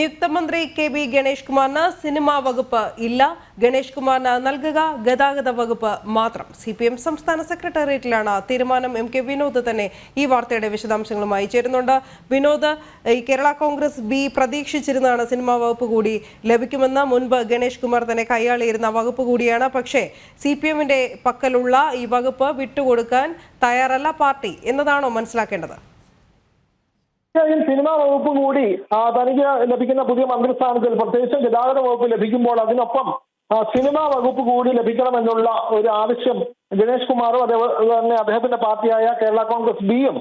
നിയുക്ത മന്ത്രി K B Ganesh കുമാറിന് സിനിമാ വകുപ്പ് ഇല്ല. ഗണേഷ് കുമാറിന് നൽകുക ഗതാഗത വകുപ്പ് മാത്രം. സി പി എം സംസ്ഥാന സെക്രട്ടേറിയറ്റിലാണ് തീരുമാനം. എം കെ വിനോദ് തന്നെ ഈ വാർത്തയുടെ വിശദാംശങ്ങളുമായി ചേരുന്നുണ്ട്. വിനോദ് ഈ കേരള കോൺഗ്രസ് ബി പ്രതീക്ഷിച്ചിരുന്നതാണ് സിനിമാ വകുപ്പ് കൂടി ലഭിക്കുമെന്ന്. മുൻപ് ഗണേഷ് കുമാർ തന്നെ കൈയാളിയിരുന്ന വകുപ്പ് കൂടിയാണ്. പക്ഷേ സി പി എമ്മിന്റെ പക്കലുള്ള ഈ വകുപ്പ് വിട്ടുകൊടുക്കാൻ തയ്യാറല്ല പാർട്ടി എന്നതാണോ മനസ്സിലാക്കേണ്ടത്? തീർച്ചയായും സിനിമാ വകുപ്പ് കൂടി തനിക്ക് ലഭിക്കുന്ന പുതിയ മന്ത്രിസ്ഥാനത്തിൽ പ്രത്യേകിച്ചും ഗതാഗത വകുപ്പ് ലഭിക്കുമ്പോൾ അതിനൊപ്പം സിനിമാ വകുപ്പ് കൂടി ലഭിക്കണമെന്നുള്ള ഒരു ആവശ്യം ഗണേഷ് കുമാറും അതേപോലെ തന്നെ അദ്ദേഹത്തിന്റെ പാർട്ടിയായ കേരള കോൺഗ്രസ് ബിയും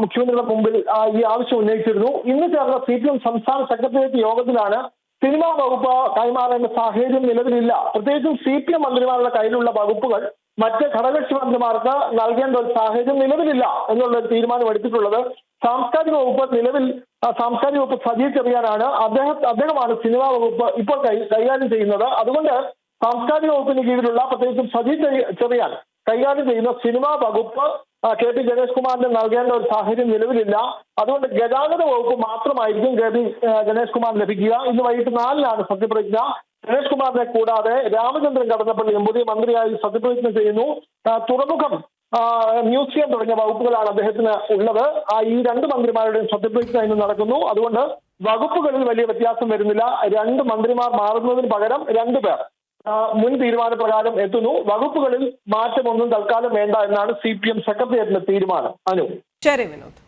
മുഖ്യമന്ത്രിയുടെ മുമ്പിൽ ഈ ആവശ്യം ഉന്നയിച്ചിരുന്നു. ഇന്ന് ചേർന്ന സി പി എം സംസ്ഥാന സെക്രട്ടേറിയറ്റ് യോഗത്തിലാണ് സിനിമാ വകുപ്പ് കൈമാറേണ്ട സാഹചര്യം നിലവിലില്ല. പ്രത്യേകിച്ചും സി പി എം മന്ത്രിമാരുടെ കയ്യിലുള്ള വകുപ്പുകൾ മറ്റ് ഘടകകക്ഷി മന്ത്രിമാർക്ക് നൽകേണ്ട ഒരു സാഹചര്യം നിലവിലില്ല എന്നുള്ള ഒരു തീരുമാനം എടുത്തിട്ടുള്ളത് സാംസ്കാരിക വകുപ്പ് നിലവിൽ സാംസ്കാരിക വകുപ്പ് സജീവ് ചെറിയാനാണ് അദ്ദേഹം അദ്ദേഹമാണ് സിനിമാ വകുപ്പ് ഇപ്പോൾ കൈകാര്യം ചെയ്യുന്നത്. അതുകൊണ്ട് സാംസ്കാരിക വകുപ്പിന് കീഴിലുള്ള പ്രത്യേകിച്ചും സജീവ് ചെറിയ ചെറിയാൻ കൈകാര്യം ചെയ്യുന്ന സിനിമാ വകുപ്പ് കെ പി ഗണേഷ് കുമാറിന് നൽകേണ്ട ഒരു സാഹചര്യം നിലവിലില്ല. അതുകൊണ്ട് ഗതാഗത വകുപ്പ് മാത്രമായിരിക്കും കെ പി ഗണേഷ് കുമാർ ലഭിക്കുക. ഇന്ന് വൈകിട്ട് നാലിനാണ് സത്യപ്രതിജ്ഞ. ഗണേഷ് കുമാറിനെ കൂടാതെ രാമചന്ദ്രൻ കടന്നപ്പള്ളിയും പുതിയ മന്ത്രിയായി സത്യപ്രതിജ്ഞ ചെയ്യുന്നു. തുറമുഖം മ്യൂസിയം തുടങ്ങിയ വകുപ്പുകളാണ് അദ്ദേഹത്തിന് ഉള്ളത്. ആ ഈ രണ്ട് മന്ത്രിമാരുടെയും സത്യപ്രതിജ്ഞ ഇന്ന് നടക്കുന്നു. അതുകൊണ്ട് വകുപ്പുകളിൽ വലിയ വ്യത്യാസം വരുന്നില്ല. രണ്ട് മന്ത്രിമാർ മാറുന്നതിന് പകരം രണ്ടു പേർ മുൻ മുൻ തീരുമാനപ്രകാരം എത്തുന്നു. വകുപ്പുകളിൽ മാറ്റമൊന്നും തൽക്കാലം വേണ്ട എന്നാണ് സി പി എം സെക്രട്ടേറിയറ്റിന്റെ തീരുമാനം. അനു. ശരി വിനോദ്.